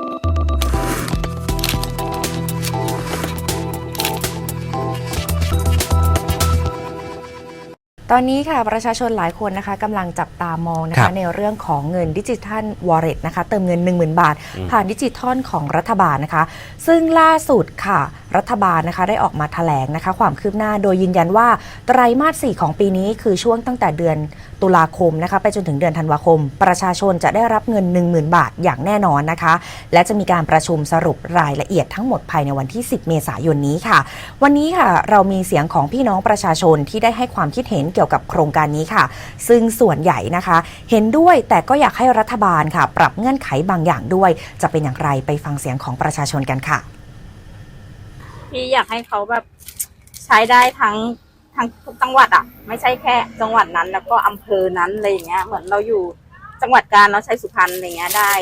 Thank you. ตอนนี้ค่ะประชาชนหลายคนนะคะกำลังจับตามองนะครัคะบในเรื่องของเงินดิจิทัลวอลเล็ตนะคะเติมเงิน 10,000 บาทอืมผ่านดิจิทัลของรัฐบาลนะคะ ซึ่งล่าสุดค่ะ รัฐบาลนะคะได้ออกมาแถลงนะคะ ความคืบหน้าโดยยืนยันว่าไตรมาส 4 ของปีนี้คือช่วงตั้งแต่เดือนตุลาคมนะคะไปจนถึงเดือนธันวาคม ประชาชนจะได้รับเงิน 10,000 บาทอย่างแน่นอนนะคะ และจะมีการประชุมสรุปรายละเอียดทั้งหมดภายในวันที่ 10 เมษายนนี้ค่ะ วันนี้ค่ะเรามีเสียงของพี่น้องประชาชนที่ได้ให้ความคิดเห็นเกี่ยวกับโครงการนี้ค่ะ ซึ่งส่วนใหญ่นะคะ เห็นด้วยแต่ก็อยากให้รัฐบาลค่ะ ปรับเงื่อนไขบางอย่างด้วย จะเป็นอย่างไรไปฟังเสียงของประชาชนกันค่ะพี่อยากให้เขาแบบใช้ได้ทั้งทั้งทุกจังหวัดอะ ไม่ใช่แค่ จังหวัดนั้น แล้วก็อำเภอนั้นอะไรอย่างเงี้ย เหมือนเราอยู่จังหวัดกาญเราใช้สุพรรณอะไรเงี้ยได้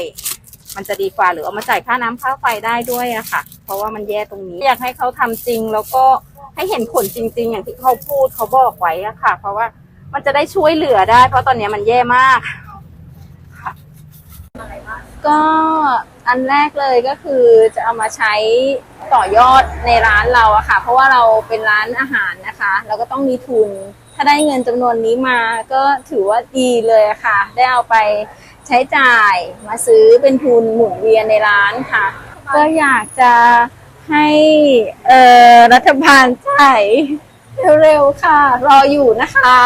มันจะดีกว่าหรือเอามาจ่ายค่าน้ำค่าไฟได้ด้วยอะค่ะ เพราะว่ามันแย่ตรงนี้ อยากให้เขาทำจริงแล้วก็ ให้เห็นผลจริง ๆ อย่างที่เขาพูดเขาบอกไว้อะค่ะ เพราะว่ามันจะได้ช่วยเหลือได้ เพราะตอนนี้มันแย่มากก็อันแรกเลยก็คือจะเอามาใช้ต่อยอดในร้านเราอะค่ะ เพราะว่าเราเป็นร้านอาหารนะคะ เราก็ต้องมีทุน ถ้าได้เงินจำนวนนี้มาก็ถือว่าดีเลยอะค่ะ ได้เอาไปใช้จ่ายมาซื้อเป็นทุนหมุนเวียนในร้านค่ะ ก็อยากจะ ให้เอ่อรัฐบาลจ่ายเร็วๆค่ะ รออยู่นะคะ